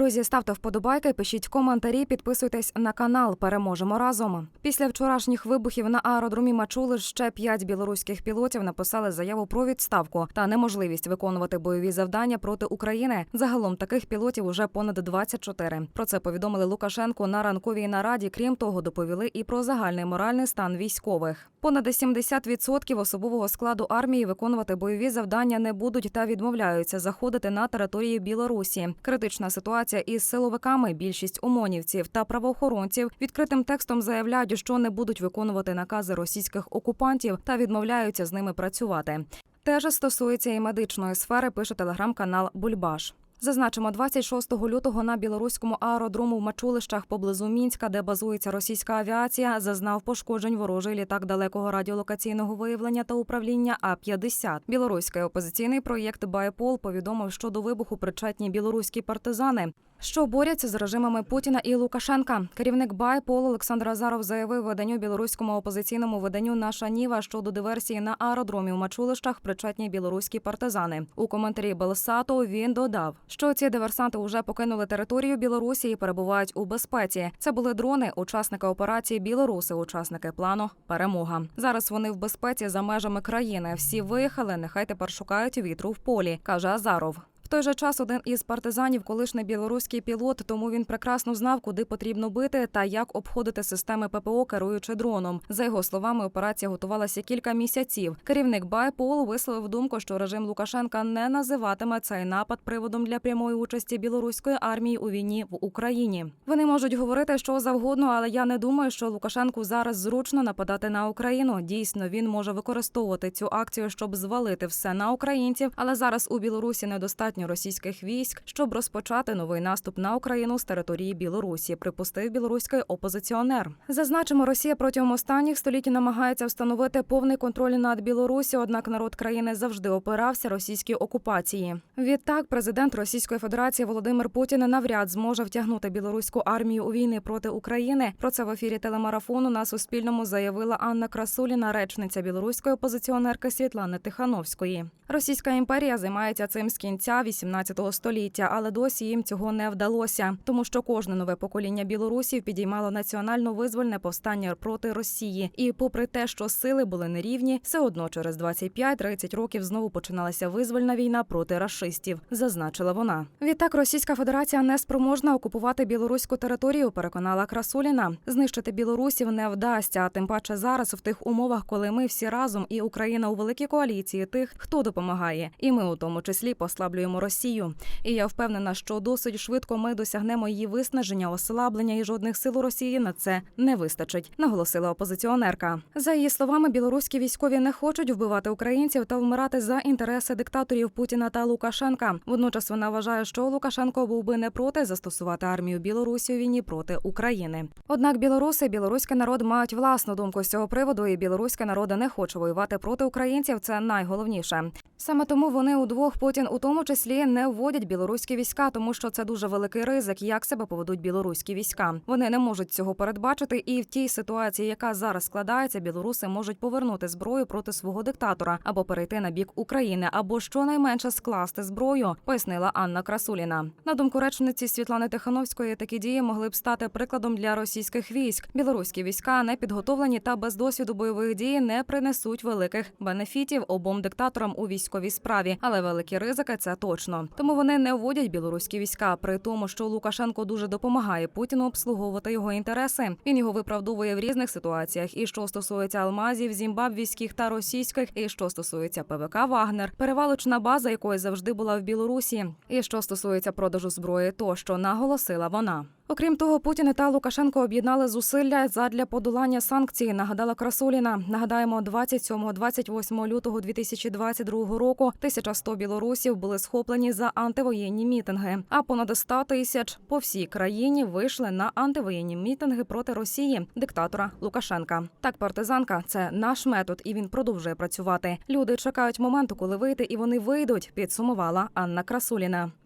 Друзі, ставте вподобайки, пишіть коментарі, підписуйтесь на канал. Переможемо разом. Після вчорашніх вибухів на аеродромі Мачули ще п'ять білоруських пілотів написали заяву про відставку та неможливість виконувати бойові завдання проти України. Загалом таких пілотів уже понад 24. Про це повідомили Лукашенку на ранковій нараді. Крім того, доповіли і про загальний моральний стан військових. Понад 70% особового складу армії виконувати бойові завдання не будуть та відмовляються заходити на територію Білорусі. Критична ситуація із силовиками. Більшість омонівців та правоохоронців відкритим текстом заявляють, що не будуть виконувати накази російських окупантів та відмовляються з ними працювати. Теж стосується і медичної сфери. Пише телеграм-канал Бульбаш. Зазначимо, 26 лютого на білоруському аеродрому в Мачулищах поблизу Мінська, де базується російська авіація, зазнав пошкоджень ворожий літак далекого радіолокаційного виявлення та управління А-50. Білоруський опозиційний проєкт Байпол повідомив, що до вибуху причетні білоруські партизани. Що борються з режимами Путіна і Лукашенка. Керівник Байпол Олександр Азаров заявив виданню білоруському опозиційному виданню Наша Ніва щодо диверсії на аеродромі в Мачулищах причетні білоруські партизани. У коментарі Белсату він додав, що ці диверсанти вже покинули територію Білорусі і перебувають у безпеці. Це були дрони, учасники операції Білоруси, учасники плану Перемога. Зараз вони в безпеці за межами країни. Всі виїхали. Нехай тепер шукають вітру в полі, каже Азаров. Той же час один із партизанів, колишній білоруський пілот, тому він прекрасно знав, куди потрібно бити та як обходити системи ППО, керуючи дроном. За його словами, операція готувалася кілька місяців. Керівник Байпол висловив думку, що режим Лукашенка не називатиме цей напад приводом для прямої участі білоруської армії у війні в Україні. Вони можуть говорити що завгодно, але я не думаю, що Лукашенку зараз зручно нападати на Україну. Дійсно, він може використовувати цю акцію, щоб звалити все на українців. Але зараз у Білорусі недостатньо російських військ, щоб розпочати новий наступ на Україну з території Білорусі. Припустив білоруський опозиціонер. Зазначимо, Росія протягом останніх століть намагається встановити повний контроль над Білорусі. Однак народ країни завжди опирався російській окупації. Відтак, президент Російської Федерації Володимир Путін навряд зможе втягнути білоруську армію у війни проти України. Про це в ефірі телемарафону на Суспільному заявила Анна Красуліна, речниця білоруської опозиціонерки Світлани Тихановської. Російська імперія займається цим з кінця 18 століття, але досі їм цього не вдалося, тому що кожне нове покоління білорусів підіймало національно визвольне повстання проти Росії. І, попри те, що сили були нерівні, все одно через 25-30 років знову починалася визвольна війна проти рашистів, зазначила вона. Відтак Російська Федерація не спроможна окупувати білоруську територію. Переконала Красуліна. Знищити білорусів не вдасться. А тим паче зараз в тих умовах, коли ми всі разом і Україна у великій коаліції тих, хто допомагає, і ми у тому числі послаблюємо Росію. І я впевнена, що досить швидко ми досягнемо її виснаження, ослаблення і жодних сил у Росії на це не вистачить, наголосила опозиціонерка. За її словами, білоруські військові не хочуть вбивати українців та вмирати за інтереси диктаторів Путіна та Лукашенка. Водночас вона вважає, що Лукашенко був би не проти застосувати армію Білорусі у війні проти України. Однак білоруси, білоруський народ мають власну думку з цього приводу, і білоруський народ не хоче воювати проти українців. Це найголовніше. Саме тому вони удвох Путін у тому числі не вводять білоруські війська, тому що це дуже великий ризик, як себе поведуть білоруські війська. Вони не можуть цього передбачити, і в тій ситуації, яка зараз складається, білоруси можуть повернути зброю проти свого диктатора або перейти на бік України, або щонайменше скласти зброю, пояснила Анна Красуліна. На думку речниці Світлани Тихановської, такі дії могли б стати прикладом для російських військ. Білоруські війська не підготовлені та без досвіду бойових дій не принесуть великих бенефітів обом диктаторам у військовій справі, але великі ризики це точно. Тому вони не вводять білоруські війська, при тому, що Лукашенко дуже допомагає Путіну обслуговувати його інтереси. Він його виправдовує в різних ситуаціях. І що стосується алмазів, зімбабвійських та російських, і що стосується ПВК Вагнер, перевалочна база якої завжди була в Білорусі, і що стосується продажу зброї, тощо наголосила вона. Окрім того, Путін та Лукашенко об'єднали зусилля задля подолання санкцій. Нагадала Красуліна. Нагадаємо, 27-28 лютого 2022 року 1100 білорусів були схоплені за антивоєнні мітинги. А понад 100 тисяч по всій країні вийшли на антивоєнні мітинги проти Росії, диктатора Лукашенка. Так, партизанка це наш метод, і він продовжує працювати. Люди чекають моменту, коли вийти, і вони вийдуть. Підсумувала Анна Красуліна.